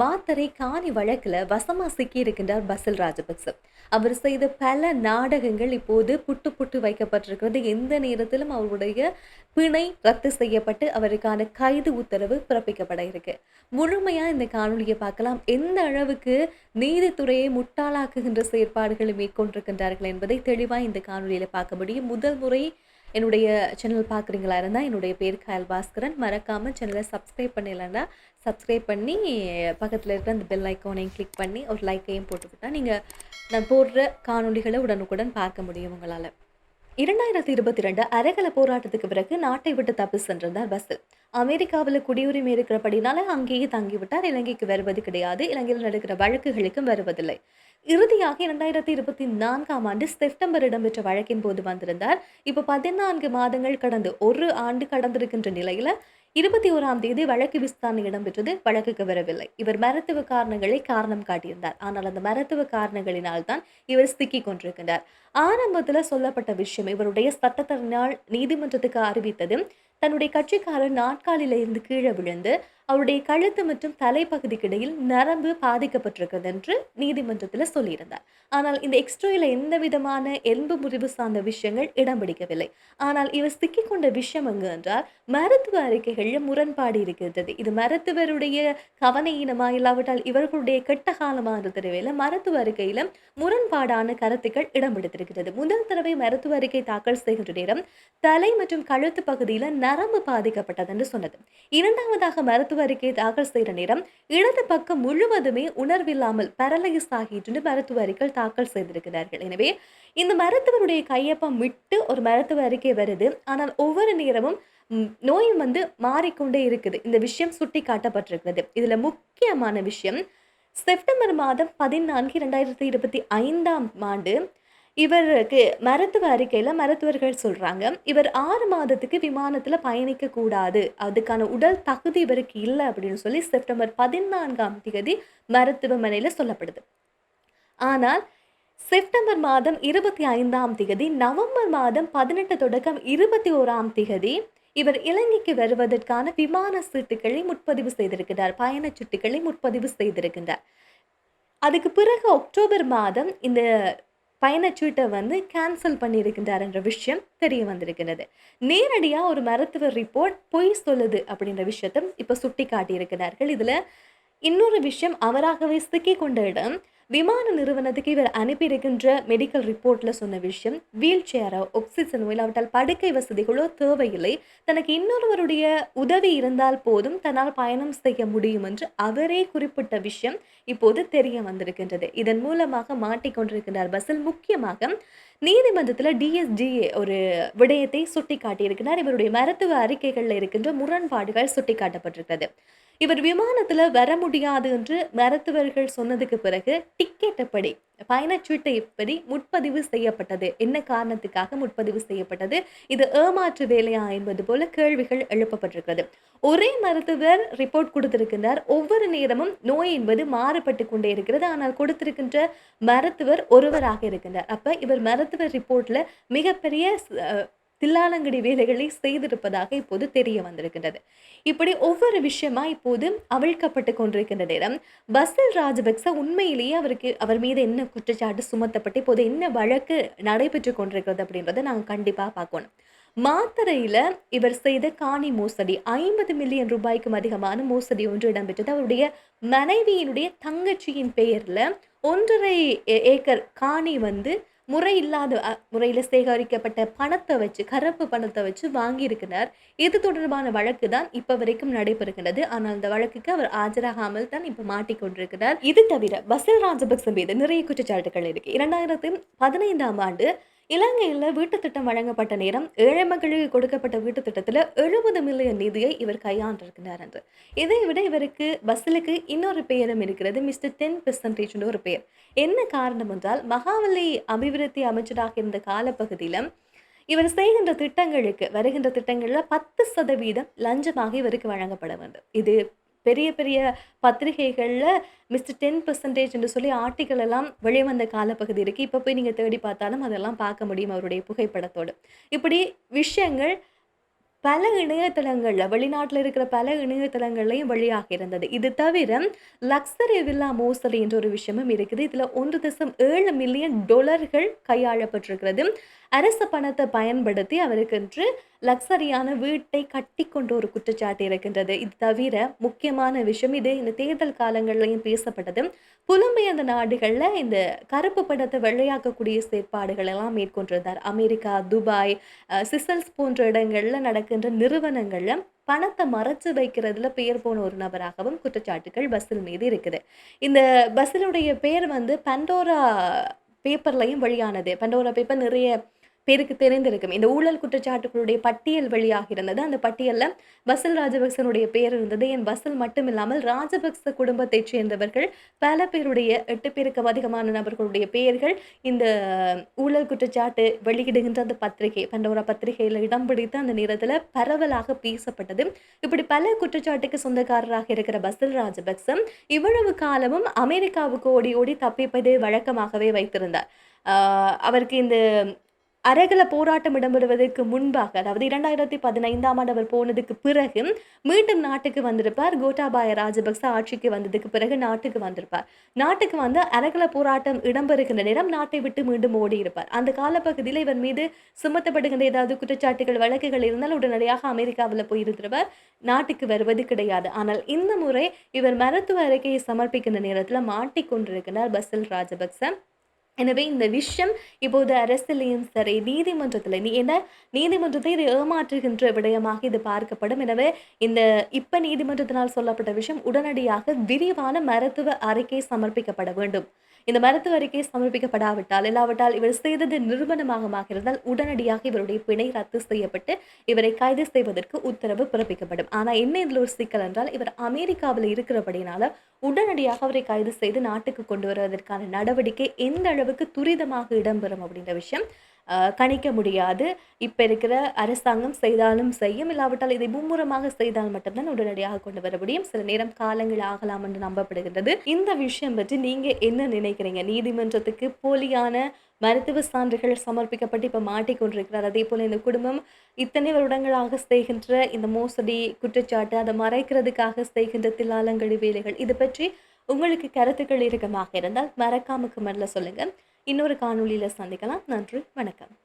மாத்தரை காணி வழக்கில் வசமாக சிக்கி இருக்கின்றார் பசில் ராஜபக்ச. அவர் செய்த பல நாடகங்கள் இப்போது புட்டு புட்டு வைக்கப்பட்டிருக்கிறது. எந்த நேரத்திலும் அவருடைய பிணை ரத்து செய்யப்பட்டு அவருக்கான கைது உத்தரவு பிறப்பிக்கப்பட இருக்கு. முழுமையாக இந்த காணொலியை பார்க்கலாம். எந்த அளவுக்கு நீதித்துறையை முட்டாளாக்குகின்ற செயற்பாடுகளை மேற்கொண்டிருக்கின்றார்கள் என்பதை தெளிவாக இந்த காணொலியில் பார்க்க முடியும். முதல் முறை என்னுடைய சேனல் பார்க்குறீங்களா இருந்தால் என்னுடைய பேர் கயல் பாஸ்கரன். மறக்காமல் சேனலை சப்ஸ்கிரைப் பண்ணலைன்னா சப்ஸ்கிரைப் பண்ணி பக்கத்தில் இருக்கிற அந்த பெல் ஐக்கானையும் கிளிக் பண்ணி ஒரு லைக்கையும் போட்டுவிட்டா நீங்கள் நான் போடுற காணொளிகளை உடனுக்குடன் பார்க்க முடியும் உங்களால். இரண்டாயிரத்தி இருபத்தி ரெண்டு அரைகல போராட்டத்துக்கு பிறகு நாட்டை விட்டு தப்பி சென்றிருந்தார் பஸ்ஸில் அமெரிக்காவில் குடியுரிமை இருக்கிறபடினால அங்கேயே தங்கிவிட்டார். இலங்கைக்கு வருவது கிடையாது. இலங்கையில் நடக்கிற வழக்குகளுக்கும் வருவதில்லை. இறுதியாக இரண்டாயிரத்தி இருபத்தி நான்காம் ஆண்டு செப்டம்பர் இடம்பெற்ற வழக்கின் போது வந்திருந்தார். இப்போ பதினான்கு மாதங்கள் கடந்து ஒரு ஆண்டு கடந்திருக்கின்ற நிலையில இருபத்தி ஓராம் தேதி வழக்கு விசாரணை இடம்பெற்றது வழக்குக்கு வரவில்லை. இவர் மருத்துவ காரணங்களை காரணம் காட்டியிருந்தார். ஆனால் அந்த மருத்துவ காரணங்களினால் தான் இவர் சிக்கி கொண்டிருக்கின்றார். ஆரம்பத்தில் சொல்லப்பட்ட விஷயம் இவருடைய சட்டத்தரனால் நீதிமன்றத்துக்கு அறிவித்தது தன்னுடைய கட்சிக்காரர் நாட்காலில இருந்து கீழே விழுந்து அவருடைய கழுத்து மற்றும் தலைப்பகுதிக்கு இடையில் நரம்பு பாதிக்கப்பட்டிருக்கிறது என்று நீதிமன்றத்தில் சொல்லியிருந்தார். ஆனால் இந்த எக்ஸ்ட்ரோயில் எந்த விதமான எலும்பு முறிவு சார்ந்த விஷயங்கள் இடம் பிடிக்கவில்லை. ஆனால் இவர் சிக்கிக்கொண்ட விஷயம் எங்கு என்றால் மருத்துவ அறிக்கைகளில் முரண்பாடு இருக்கின்றது இது மருத்துவருடைய கவனையினமா இல்லாவிட்டால் இவர்களுடைய கெட்ட காலமாக தெரியவில்லை மருத்துவ அறிக்கையிலும் முரண்பாடான கருத்துக்கள் இடம் பிடித்திருக்கிறது. முதல் தடவை மருத்துவ அறிக்கை தாக்கல் செய்கின்ற நேரம் தலை மற்றும் கழுத்து பகுதியில் நரம்பு பாதிக்கப்பட்டது என்று சொன்னது. இரண்டாவதாக மருத்துவ அறிக்கை தாக்கல் செய்கிற நேரம் இடது பக்கம் முழுவதுமே உணர்வில்லாமல் பரலைஸ் ஆகிட்டு மருத்துவ அறிக்கை தாக்கல் செய்திருக்கிறார்கள். எனவே இந்த மருத்துவருடைய கையொப்பம் விட்டு ஒரு மருத்துவ அறிக்கை வருது. ஆனால் ஒவ்வொரு நேரமும் நோய் வந்து மாறிக்கொண்டே இருக்குது. இந்த விஷயம் சுட்டி காட்டப்பட்டிருக்கிறது இதுல முக்கியமான விஷயம் செப்டம்பர் மாதம் பதினான்கு இரண்டாயிரத்தி இருபத்தி ஐந்தாம் ஆண்டு இவருக்கு மருத்துவ அறிக்கையில் மருத்துவர்கள் சொல்கிறாங்க இவர் ஆறு மாதத்துக்கு விமானத்தில் பயணிக்கக்கூடாது அதுக்கான உடல் தகுதி இவருக்கு இல்லை அப்படின்னு சொல்லி செப்டம்பர் பதினான்காம் தேதி மருத்துவமனையில் சொல்லப்படுது. ஆனால் செப்டம்பர் மாதம் இருபத்தி ஐந்தாம் தேதி நவம்பர் மாதம் பதினெட்டு தொடக்கம் இருபத்தி ஓராம் தேதி இவர் இலங்கைக்கு வருவதற்கான விமான சீட்டுகளை முற்பதிவு செய்திருக்கிறார் பயணச் சீட்டுகளை முற்பதிவு செய்திருக்கின்றார். அதுக்கு பிறகு அக்டோபர் மாதம் இந்த பயணச்சீட்டை வந்து கேன்சல் பண்ணியிருக்கின்றார் என்ற விஷயம் தெரிய வந்திருக்கிறது. நேரடியாக ஒரு மருத்துவ ரிப்போர்ட் பொய் சொல்லுது அப்படின்ற விஷயத்தை இப்போ சுட்டி காட்டியிருக்கிறார்கள் இதில் இன்னொரு விஷயம் அவராகவே சிக்கி கொண்ட இடம் விமான நிறுவனத்துக்கு இவர் அனுப்பியிருக்கின்ற மெடிக்கல் ரிப்போர்ட்ல சொன்ன விஷயம் வீல் சேரோ ஆக்சிஜனோ இல்லாவிட்டால் படுக்கை வசதிகளோ தேவையில்லை. தனக்கு இன்னொருவருடைய உதவி இருந்தால் போதும் தன்னால் பயணம் செய்ய முடியும் என்று அவரே குறிப்பிட்ட விஷயம் இப்போது தெரிய வந்திருக்கின்றது. இதன் மூலமாக மாட்டிக்கொண்டிருக்கின்றார் பஸ்ஸில் முக்கியமாக நீதிமன்றத்தில் டிஎஸ்டிஏ ஒரு விடயத்தை சுட்டி காட்டியிருக்கிறார் இவருடைய மருத்துவ அறிக்கைகளில் இருக்கின்ற முரண்பாடுகள் சுட்டி காட்டப்பட்டிருக்கிறது இவர் விமானத்தில் வர முடியாது என்று மருத்துவர்கள் சொன்னதுக்கு பிறகு டிக்கெட் எப்படி பயணச்சீட்டு எப்படி முன்பதிவு செய்யப்பட்டது. என்ன காரணத்துக்காக முன்பதிவு செய்யப்பட்டது? இது ஏமாற்று வேலையா என்பது போல கேள்விகள் எழுப்பப்பட்டிருக்கிறது. ஒரே மருத்துவர் ரிப்போர்ட் கொடுத்திருக்கின்றார். ஒவ்வொரு நேரமும் நோய் என்பது மாறுபட்டு கொண்டே இருக்கிறது. ஆனால் கொடுத்திருக்கின்ற மருத்துவர் ஒருவராக இருக்கின்றார். அப்ப இவர் மருத்துவர் ரிப்போர்ட்ல மிகப்பெரிய தில்லாலங்கடி வேலைகளை செய்திருப்பதாக இப்போது தெரிய வந்திருக்கின்றது. இப்படி ஒவ்வொரு விஷயமா இப்போது அவிழ்க்கப்பட்டு கொண்டிருக்கின்ற நேரம். பசில் ராஜபக்ச உண்மையிலேயே அவருக்கு அவர் மீது என்ன குற்றச்சாட்டு சுமத்தப்பட்டு இப்போது என்ன வழக்கு நடைபெற்று கொண்டிருக்கிறது அப்படின்றத நாங்கள் கண்டிப்பாக பார்க்கணும். மாத்தறையில இவர் செய்த காணி மோசடி ஐம்பது மில்லியன் ரூபாய்க்கும் அதிகமான மோசடி ஒன்று இடம்பெற்றது. அவருடைய மனைவியினுடைய தங்கச்சியின் பெயரில் ஒன்றரை ஏ- ஏக்கர் காணி வந்து முறை இல்லாத முறையில் சேகரிக்கப்பட்ட பணத்தை வச்சு கருப்பு பணத்தை வச்சு வாங்கியிருக்கிறார். இது தொடர்பான வழக்கு தான் இப்போ வரைக்கும் நடைபெறுகிறது ஆனால் அந்த வழக்குக்கு அவர் ஆஜராகாமல் தான் இப்போ மாட்டிக்கொண்டிருக்கிறார். இது தவிர பசில் ராஜபக்ச மீது நிறைய குற்றச்சாட்டுகள் இருக்கு. இரண்டாயிரத்தி பதினைந்தாம் ஆண்டு இலங்கையில் வீட்டு திட்டம் வழங்கப்பட்ட நேரம் ஏழை மகளுக்கு கொடுக்கப்பட்ட வீட்டு திட்டத்தில் எழுபது மில்லியன் நிதியை இவர் கையாண்டிருக்கிறார் என்று. இதை விட இவருக்கு பஸ்ஸிலுக்கு இன்னொரு பெயரும் இருக்கிறது மிஸ்டர் டென் பெர்சன்டேஜ் ஒரு பெயர். என்ன காரணம் என்றால் மகாவலி அபிவிருத்தி அமைச்சராக இருந்த காலப்பகுதியில் இவர் செய்கின்ற திட்டங்களுக்கு வருகின்ற திட்டங்களில் பத்து சதவீதம் லஞ்சமாக இவருக்கு வழங்கப்பட வேண்டும். இது பெரிய பெரிய பத்திரிகைகளில் மிஸ்டர் டென் பர்சன்டேஜ் என்று சொல்லி ஆர்டிக்கல் எல்லாம் வெளிவந்த காலப்பகுதி இருக்குது இப்போ போய் நீங்கள் தேடி பார்த்தாலும் அதெல்லாம் பார்க்க முடியும் அவருடைய புகைப்படத்தோடு. இப்படி விஷயங்கள் பல இணையதளங்களில் வெளிநாட்டில் இருக்கிற பல இணையதளங்கள்லையும் வழியாக இருந்தது. இது தவிர லக்ஸரி வில்லா மோசடி என்ற ஒரு விஷயமும் இருக்குது. இதில் ஒன்று தசம் ஏழு மில்லியன் டொலர்கள் கையாளப்பட்டிருக்கிறது. அரசு பணத்தை பயன்படுத்தி அவருக்கென்று லக்ஸரியான வீட்டை கட்டி கொண்ட ஒரு குற்றச்சாட்டு இருக்கின்றது. இது தவிர முக்கியமான விஷயம் இது இந்த தேர்தல் காலங்கள்லையும் பேசப்பட்டது. புலம்பெயர்ந்த நாடுகளில் இந்த கருப்பு படத்தை வெள்ளையாக்கக்கூடிய செயற்பாடுகள் எல்லாம் மேற்கொண்டிருந்தார். அமெரிக்கா துபாய் சிசல்ஸ் போன்ற இடங்களில் நடக்கின்ற நிறுவனங்களில் பணத்தை மறைச்சு வைக்கிறதுல பெயர் போன ஒரு நபராகவும் குற்றச்சாட்டுகள் பஸ்ஸில் மீது இருக்குது. இந்த பஸ்ஸினுடைய பெயர் வந்து பண்டோரா பேப்பர்லையும் வெளியானது. பண்டோரா பேப்பர் நிறைய பேருக்கு தெரிந்திருக்கும். இந்த ஊழல் குற்றச்சாட்டுகளுடைய பட்டியல் வெளியாக இருந்தது. அந்த பட்டியலில் பசில் ராஜபக்சனுடைய பெயர் இருந்தது. என் பஸ்ஸில் மட்டும் இல்லாமல் ராஜபக்ச குடும்பத்தைச் சேர்ந்தவர்கள் பல பேருடைய எட்டு பேருக்கு அதிகமான நபர்களுடைய பெயர்கள் இந்த ஊழல் குற்றச்சாட்டு வெளியிடுகின்ற அந்த பத்திரிகை பண்டோரா பத்திரிகையில் இடம் பிடித்து அந்த நேரத்தில் பரவலாக பேசப்பட்டது. இப்படி பல குற்றச்சாட்டுக்கு சொந்தக்காரராக இருக்கிற பசில் ராஜபக்சம் இவ்வளவு காலமும் அமெரிக்காவுக்கு ஓடி ஓடி தப்பிப்பதை வழக்கமாகவே வைத்திருந்தார். அவருக்கு இந்த அரகல போராட்டம் இடம்பெறுவதற்கு முன்பாக அதாவது இரண்டாயிரத்தி பதினைந்தாம் ஆண்டு அவர் போனதுக்கு பிறகு மீண்டும் நாட்டுக்கு வந்திருப்பார். கோட்டாபாய ராஜபக்ச ஆட்சிக்கு வந்ததுக்கு பிறகு நாட்டுக்கு வந்திருப்பார். நாட்டுக்கு வந்து அரகல போராட்டம் இடம்பெறுகின்ற நேரம் நாட்டை விட்டு மீண்டும் ஓடி இருப்பார் அந்த காலப்பகுதியில் இவர் மீது சுமத்தப்படுகின்ற ஏதாவது குற்றச்சாட்டுகள் வழக்குகள் இருந்தால் உடனடியாக அமெரிக்காவில் போயிருந்திருப்பார் நாட்டுக்கு வருவது கிடையாது. ஆனால் இந்த முறை இவர் மருத்துவ அறிக்கையை சமர்ப்பிக்கின்ற நேரத்தில் மாட்டிக்கொண்டிருக்கிறார் பசில் ராஜபக்ச. எனவே இந்த விஷயம் இப்போது அரசிலையும் சரி நீதிமன்றத்தில் நீ என்ன? நீதிமன்றத்தை இது ஏமாற்றுகின்ற விடயமாக இது பார்க்கப்படும். எனவே இந்த இப்போ நீதிமன்றத்தினால் சொல்லப்பட்ட விஷயம் உடனடியாக விரிவான மருத்துவ அறிக்கை சமர்ப்பிக்கப்பட வேண்டும். இந்த மருத்துவ அறிக்கை சமர்ப்பிக்கப்படாவிட்டால் இல்லாவிட்டால் இவர் செய்தது நிறுவனமாக இருந்தால் உடனடியாக இவருடைய பிணை ரத்து செய்யப்பட்டு இவரை கைது செய்வதற்கு உத்தரவு பிறப்பிக்கப்படும். ஆனால் என்ன இதில் ஒரு சிக்கல் என்றால் இவர் அமெரிக்காவில் இருக்கிறபடினால உடனடியாக அவரை கைது செய்து நாட்டுக்கு கொண்டு வருவதற்கான நடவடிக்கை எந்த அளவுக்கு துரிதமாக இடம்பெறும் அப்படின்ற விஷயம். கணிக்க முடியாது. இப்போ இருக்கிற அரசாங்கம் செய்தாலும் செய்யும். இல்லாவிட்டால் இதை மும்முரமாக செய்தால் மட்டும்தான் உடனடியாக கொண்டு வர முடியும். சில நேரம் காலங்கள் ஆகலாம் என்று நம்பப்படுகின்றது. இந்த விஷயம் பற்றி நீங்கள் என்ன நினைக்கிறீங்க? நீதிமன்றத்துக்கு போலியான மருத்துவ சான்றுகள் சமர்ப்பிக்கப்பட்டு இப்போ மாட்டிக்கொண்டிருக்கிறார். அதே போல் இந்த குடும்பம் இத்தனை வருடங்களாக செய்கின்ற இந்த மோசடி குற்றச்சாட்டு அதை மறைக்கிறதுக்காக செய்கின்ற தில்லாலங்கடி வேலைகள் இது பற்றி உங்களுக்கு கருத்துக்கள் இருக்கமாக இருந்தால் மறக்காம கமெண்ட்ல சொல்லுங்கள் இன்னொரு காணொலியில் சந்திக்கலாம். நன்றி. வணக்கம்.